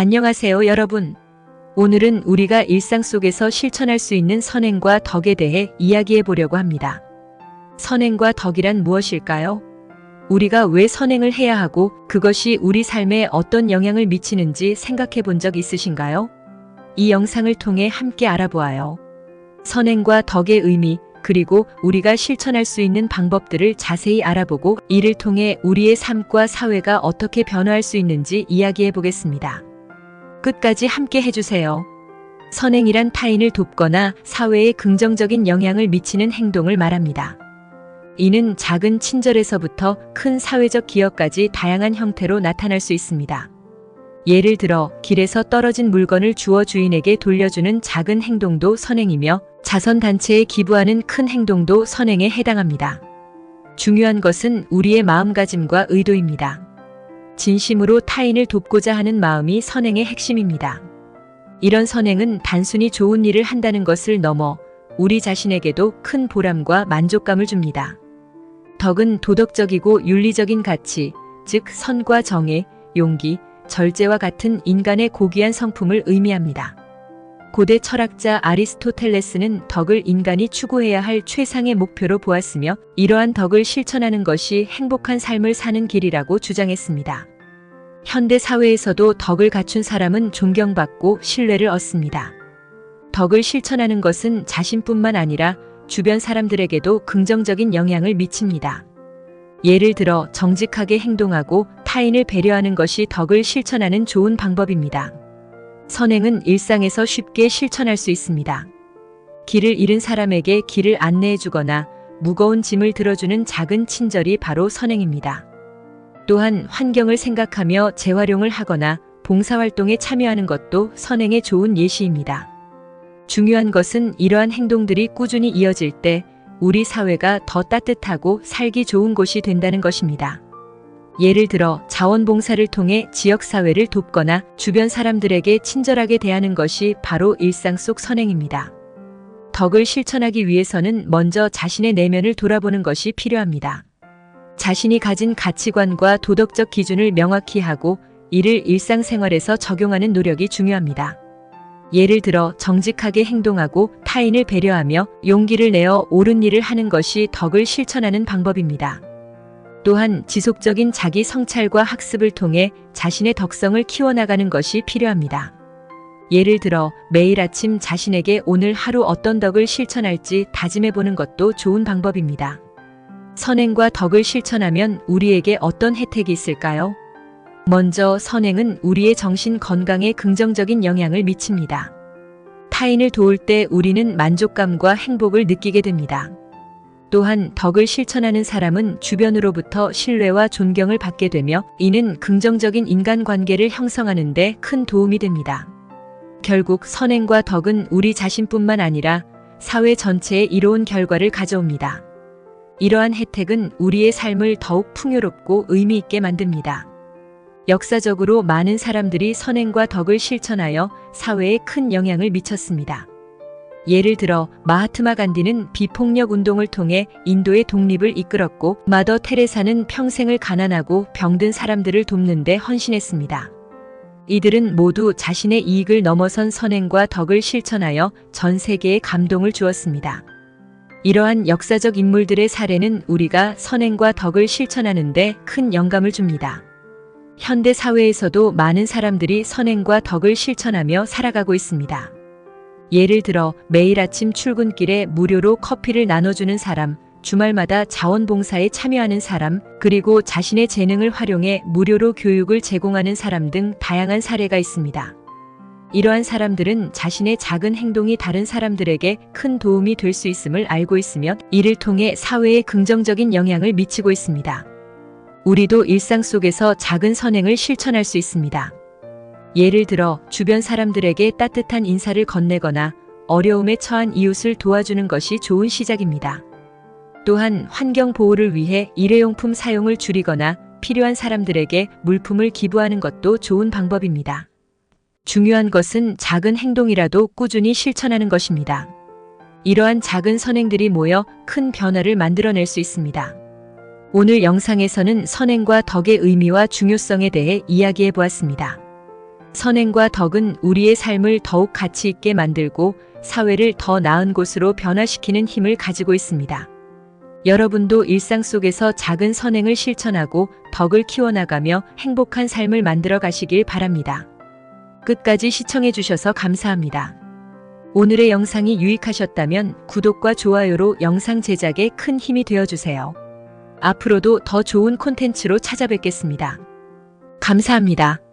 안녕하세요, 여러분. 오늘은 우리가 일상 속에서 실천할 수 있는 선행과 덕에 대해 이야기해 보려고 합니다. 선행과 덕이란 무엇일까요? 우리가 왜 선행을 해야 하고 그것이 우리 삶에 어떤 영향을 미치는지 생각해 본 적 있으신가요? 이 영상을 통해 함께 알아보아요. 선행과 덕의 의미, 그리고 우리가 실천할 수 있는 방법들을 자세히 알아보고 이를 통해 우리의 삶과 사회가 어떻게 변화할 수 있는지 이야기해 보겠습니다. 끝까지 함께 해주세요. 선행이란 타인을 돕거나 사회에 긍정적인 영향을 미치는 행동을 말합니다. 이는 작은 친절에서부터 큰 사회적 기여까지 다양한 형태로 나타날 수 있습니다. 예를 들어 길에서 떨어진 물건을 주어 주인에게 돌려주는 작은 행동도 선행이며 자선단체에 기부하는 큰 행동도 선행에 해당합니다. 중요한 것은 우리의 마음가짐과 의도입니다. 진심으로 타인을 돕고자 하는 마음이 선행의 핵심입니다. 이런 선행은 단순히 좋은 일을 한다는 것을 넘어 우리 자신에게도 큰 보람과 만족감을 줍니다. 덕은 도덕적이고 윤리적인 가치, 즉 선과 정의, 용기, 절제와 같은 인간의 고귀한 성품을 의미합니다. 고대 철학자 아리스토텔레스는 덕을 인간이 추구해야 할 최상의 목표로 보았으며 이러한 덕을 실천하는 것이 행복한 삶을 사는 길이라고 주장했습니다. 현대 사회에서도 덕을 갖춘 사람은 존경받고 신뢰를 얻습니다. 덕을 실천하는 것은 자신뿐만 아니라 주변 사람들에게도 긍정적인 영향을 미칩니다. 예를 들어 정직하게 행동하고 타인을 배려하는 것이 덕을 실천하는 좋은 방법입니다. 선행은 일상에서 쉽게 실천할 수 있습니다. 길을 잃은 사람에게 길을 안내해 주거나 무거운 짐을 들어주는 작은 친절이 바로 선행입니다. 또한 환경을 생각하며 재활용을 하거나 봉사활동에 참여하는 것도 선행의 좋은 예시입니다. 중요한 것은 이러한 행동들이 꾸준히 이어질 때 우리 사회가 더 따뜻하고 살기 좋은 곳이 된다는 것입니다. 예를 들어 자원봉사를 통해 지역사회를 돕거나 주변 사람들에게 친절하게 대하는 것이 바로 일상 속 선행입니다. 덕을 실천하기 위해서는 먼저 자신의 내면을 돌아보는 것이 필요합니다. 자신이 가진 가치관과 도덕적 기준을 명확히 하고 이를 일상생활에서 적용하는 노력이 중요합니다. 예를 들어 정직하게 행동하고 타인을 배려하며 용기를 내어 옳은 일을 하는 것이 덕을 실천하는 방법입니다. 또한 지속적인 자기 성찰과 학습을 통해 자신의 덕성을 키워나가는 것이 필요합니다. 예를 들어 매일 아침 자신에게 오늘 하루 어떤 덕을 실천할지 다짐해 보는 것도 좋은 방법입니다. 선행과 덕을 실천하면 우리에게 어떤 혜택이 있을까요? 먼저 선행은 우리의 정신 건강에 긍정적인 영향을 미칩니다. 타인을 도울 때 우리는 만족감과 행복을 느끼게 됩니다. 또한 덕을 실천하는 사람은 주변으로부터 신뢰와 존경을 받게 되며 이는 긍정적인 인간관계를 형성하는 데 큰 도움이 됩니다. 결국 선행과 덕은 우리 자신뿐만 아니라 사회 전체에 이로운 결과를 가져옵니다. 이러한 혜택은 우리의 삶을 더욱 풍요롭고 의미 있게 만듭니다. 역사적으로 많은 사람들이 선행과 덕을 실천하여 사회에 큰 영향을 미쳤습니다. 예를 들어 마하트마 간디는 비폭력 운동을 통해 인도의 독립을 이끌었고 마더 테레사는 평생을 가난하고 병든 사람들을 돕는 데 헌신했습니다. 이들은 모두 자신의 이익을 넘어선 선행과 덕을 실천하여 전 세계에 감동을 주었습니다. 이러한 역사적 인물들의 사례는 우리가 선행과 덕을 실천하는데 큰 영감을 줍니다. 현대 사회에서도 많은 사람들이 선행과 덕을 실천하며 살아가고 있습니다. 예를 들어 매일 아침 출근길에 무료로 커피를 나눠주는 사람, 주말마다 자원봉사에 참여하는 사람, 그리고 자신의 재능을 활용해 무료로 교육을 제공하는 사람 등 다양한 사례가 있습니다. 이러한 사람들은 자신의 작은 행동이 다른 사람들에게 큰 도움이 될 수 있음을 알고 있으며 이를 통해 사회에 긍정적인 영향을 미치고 있습니다. 우리도 일상 속에서 작은 선행을 실천할 수 있습니다. 예를 들어 주변 사람들에게 따뜻한 인사를 건네거나 어려움에 처한 이웃을 도와주는 것이 좋은 시작입니다. 또한 환경 보호를 위해 일회용품 사용을 줄이거나 필요한 사람들에게 물품을 기부하는 것도 좋은 방법입니다. 중요한 것은 작은 행동이라도 꾸준히 실천하는 것입니다. 이러한 작은 선행들이 모여 큰 변화를 만들어낼 수 있습니다. 오늘 영상에서는 선행과 덕의 의미와 중요성에 대해 이야기해 보았습니다. 선행과 덕은 우리의 삶을 더욱 가치 있게 만들고 사회를 더 나은 곳으로 변화시키는 힘을 가지고 있습니다. 여러분도 일상 속에서 작은 선행을 실천하고 덕을 키워나가며 행복한 삶을 만들어 가시길 바랍니다. 끝까지 시청해 주셔서 감사합니다. 오늘의 영상이 유익하셨다면 구독과 좋아요로 영상 제작에 큰 힘이 되어 주세요. 앞으로도 더 좋은 콘텐츠로 찾아뵙겠습니다. 감사합니다.